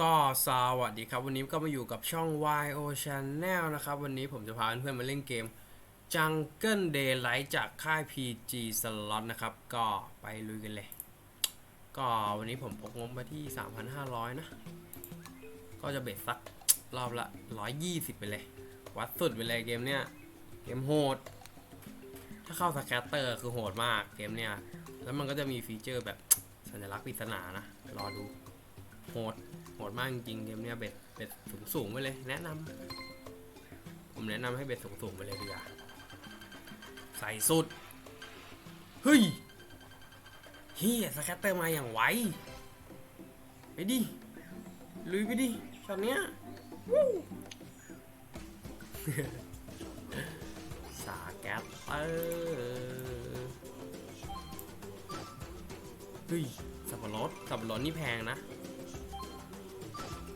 ก็สวัสดีครับ วันนี้ก็มาอยู่กับช่อง YO Channel นะครับ วันนี้ผมจะพาเพื่อนๆมาเล่นเกม Jungle Daylight จากค่าย PG Slot นะครับ ก็ไปลุยกันเลย ก็วันนี้ผมพกงบมาที่ 3,500 นะ ก็จะเบ็ดสักรอบละ 120 ไปเลย วัดสุดไปเลยเกมเนี้ย เกมโหด ถ้าเข้าสแคตเตอร์คือโหดมากเกมเนี้ย แล้วมันก็จะมีฟีเจอร์แบบสัญลักษณ์ปริศนานะ รอดู โหด โหดมากจริงเกมเนี้ยเบ็ด เบ็ดสูงสูงๆไปเลย แนะนำผมแนะนำให้เบ็ดสูงสูงๆไปเลยดีกว่า ใส่สุด เฮ้ยเฮียสแคตเตอร์มาอย่างไว ไปดิ ลุยไปดิช็อตเนี้ยวู้สาแกตเตอร์เฮ้ยสับปะรดสับปะรดนี่แพงนะ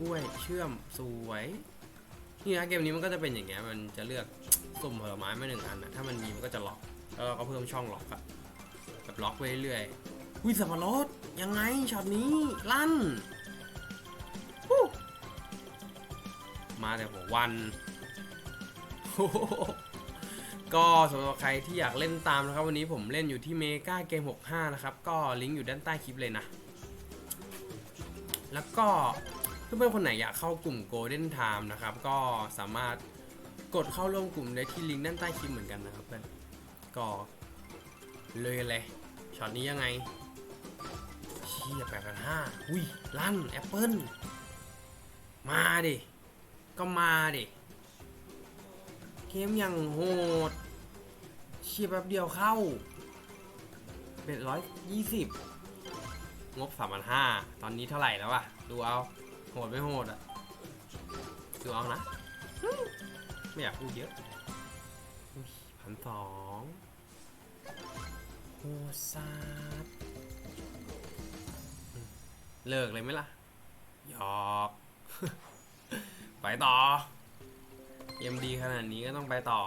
ล้วยเชื่อมสวยนี่นะเกมนี้มันก็จะเป็นอย่างเงี้ยมันจะเลือกสุ่มผลไม้มาหนึ่งอันนะถ้ามันมีมันก็จะล็อกแล้วเราก็เพิ่มช่องล็อกอะแบบล็อกไปเรื่อยๆอุ้ยสับปะรดยังไงช็อตนี้ลั่นมาแต่หัววันโอ้โหก็สำหรับใครที่อยากเล่นตามนะครับวันนี้ผมเล่นอยู่ที่เมกาเกม65 นะครับ ก็ลิงก์อยู่ด้านใต้คลิปเลยนะ แล้วก็ เพื่อนๆคนไหนอยากเข้ากลุ่ม Golden Time นะครับ ก็สามารถกดเข้าร่วมกลุ่มได้ที่ลิงก์ด้านใต้คลิปเหมือนกันนะครับเพื่อนก็เลยเลยช็อตนี้ยังไงเชี่ยแปดพันห้าอุ้ยลั่นแอปเปิลมาดิ ก็มาดิเกมยังโหดเชียแป๊บเดียวเข้าเป็นร้อยยี่สิบงบสามพันห้าตอนนี้เท่าไหร่แล้วอะดูเอา โหดไม่โหดอะดูเอานะ ไม่อยากพูดเยอะพันสองโหซาดเลิกเลยไหมล่ะ หยอก ไปต่อเอ็มดีขนาดนี้ก็ต้องไปต่อ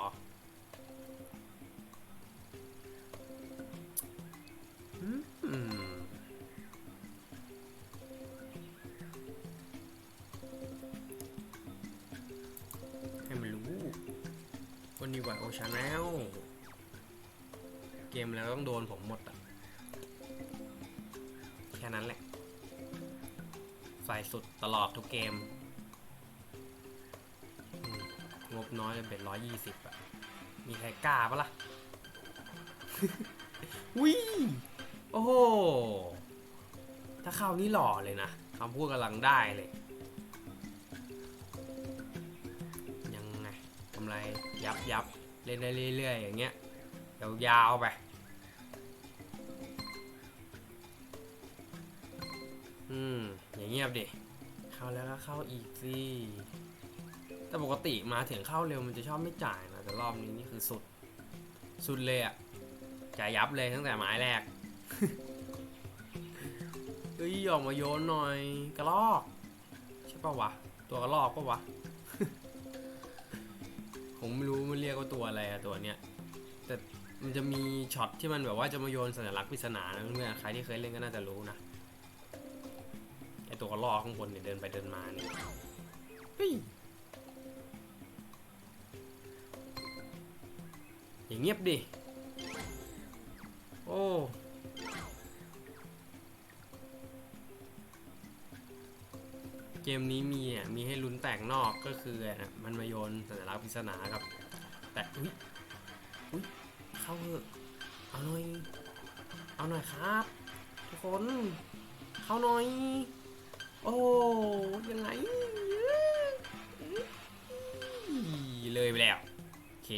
อืม วันนี้ไวโอชาแนลเกมแล้วต้องโดนผมหมดอะแค่นั้นแหละใส่สุดตลอดทุกเกม งบน้อยเป็นร้อยยี่สิบอะมีใครกล้าปะล่ะวิโอ้โห ถ้าเข้านี่หล่อเลยนะคำพูดกำลังได้เลย ยังไงกำไรยับยับ เล่นได้เรื่อยๆอย่างเงี้ยยาวๆไปอืมอย่างเงียบดิเข้าแล้วก็เข้าอีกสิแต่ปกติมาถึงเข้าเร็วมันจะชอบไม่จ่ายนะแต่รอบนี้นี่คือสุด สุดเลยอะจ่ายยับเลยตั้งแต่หมายแรกเฮ้ยออกมาโยนหน่อยกระลอก ใช่ปะวะ ตัวกระลอกปะวะ ผมไม่รู้มันเรียกว่าตัวอะไรอะตัวเนี้ยแต่มันจะมีช็อตที่มันแบบว่าจะมาโยนสัญลักษณ์ปริศนานะเพื่อนๆใครที่เคยเล่นก็น่าจะรู้นะไอตัวกระลอกข้างบนเนี่ยเดินไปเดินมาเนี่ยเฮ้ยอย่างเงียบดิโอ้ เกมนี้มีอะมีให้ลุ้นแตกนอกก็คืออะมันมาโยนสัญลักษณ์ปริศนากับ แต่อุ้ยอุ้ยเข้าเถอะเอาหน่อย เอาหน่อยครับ ทุกคนเข้าหน่อย โอ้ยังไงเลยไปแล้วโอเค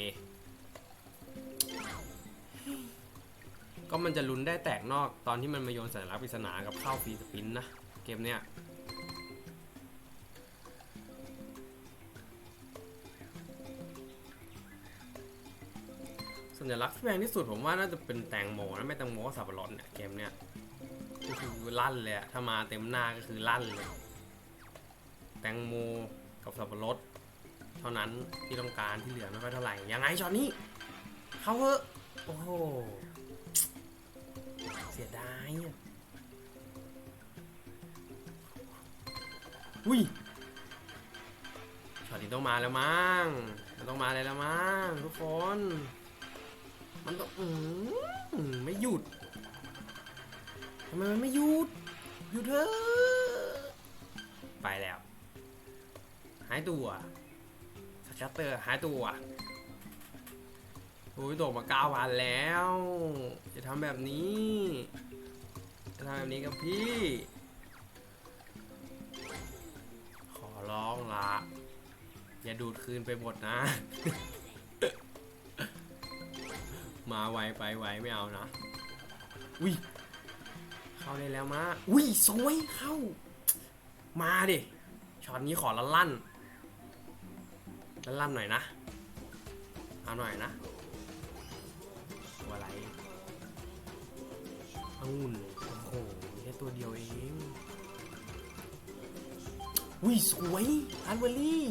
ก็มันจะลุ้นได้แตกนอกตอนที่มันมาโยนสัญลักษณ์ปริศนากับเข้าฟรีสปินนะ เกมเนี้ย สัญลักษณ์ที่แพงที่สุดผมว่าน่าจะเป็นแตงโมนะไม่แตงโมก็สับปะรดเนี่ยเกมเนี้ยก็คือลั่นเลยอะถ้ามาเต็มหน้าก็คือลั่นเลย แตงโมกับสับปะรด เท่านั้นที่ต้องการที่เหลือไม่ค่อยเท่าไหร่ยังไงช็อตนี้ เขาเถอะโอ้โหเสียดายอุ้ยช็อตนี้ต้องมาแล้วมั้งมันต้องมาเลยแล้วมั้งทุกคน มันต้องอืมไม่หยุดทำไมมันไม่หยุดหยุดเถอะไปแล้ว หายตัวสแคตเตอร์หายตัวโอ้ยตกมาเก้าวันแล้วจะทำแบบนี้จะทำแบบนี้กับพี่ ขอร้องละอย่าดูดคืนไปหมดนะ มาไวไปไวไม่เอานะอุ้ยเข้าได้แล้วมาอุ้ยสวยเข้า มาดิช็อตนี้ขอละลั่นละลั่นหน่อยนะเอาหน่อยนะตัวอะไรองุ่นโอ้โหแค่ตัวเดียวเองอุ้ยสวยร้านเบอร์รี่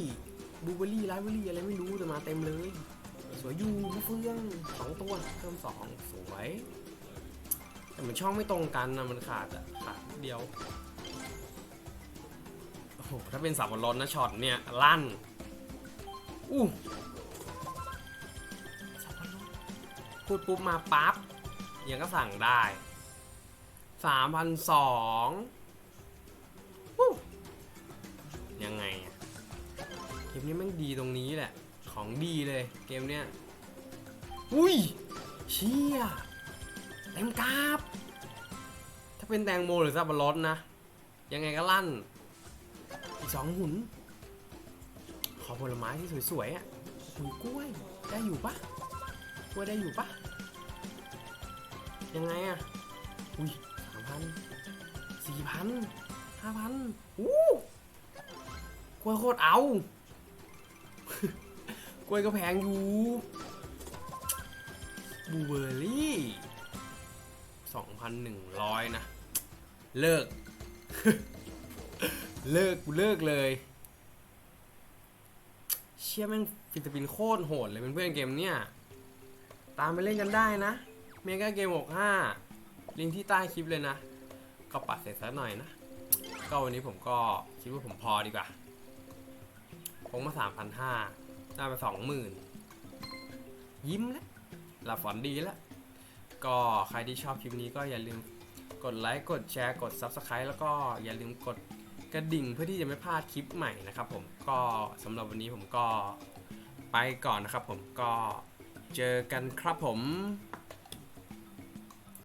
บลูเบอร์รี่ร้านเบอร์รี่อะไรไม่รู้แต่มาเต็มเลย สวยอยู่มะเฟืองสองตัวเพิ่มสองสวย แต่มันช่องไม่ตรงกันนะมันขาดอะขาดเดียวโอ้โหถ้าเป็นสับปะรดนะช็อตเนี่ยลั่นอู้สับปะรดพูดปุ๊บมาปั๊บยังก็สั่งได้สามพันสองยังไงอะเกมนี้แมันดีตรงนี้แหละ ของดีเลยเกมเนี้ย อุ้ยเชี่ยเต็มกราบ ถ้าเป็นแตงโมหรือสับปะรดนะ ยังไงก็ลั่น อีกสองหุ่น ขอผลไม้ที่สวยๆอะหุยกล้วย ได้อยู่ปะกล้วยได้อยู่ปะยังไงอะ อุ้ยสามพันสี่พันห้าพันอู้กล้วยโคตรเอา กล้วยก็แพงอยู่บูเบอร์รี่ 2,100 นะ เลิก เลิกกูเลิกเลย เชี่ยแม่งฟิลิปปินโคตรโหดเลยเพื่อนเกมเนี้ยตามไปเล่นกันได้นะ เมกาเกม 65 ลิงก์ที่ใต้คลิปเลยนะ ก็ปัดเสร็จสักหน่อยนะ ก็วันนี้ผมก็คิดว่าผมพอดีกว่าคงมา 3,500 ได้ไปสองหมื่นยิ้มแล้วหลับฝันดีแล้ว ก็ใครที่ชอบคลิปนี้ก็อย่าลืมกดไลค์กดแชร์กด Subscribe แล้วก็อย่าลืมกดกระดิ่งเพื่อที่จะไม่พลาดคลิปใหม่นะครับผมก็สำหรับวันนี้ผมก็ไปก่อนนะครับผมก็เจอกันครับผม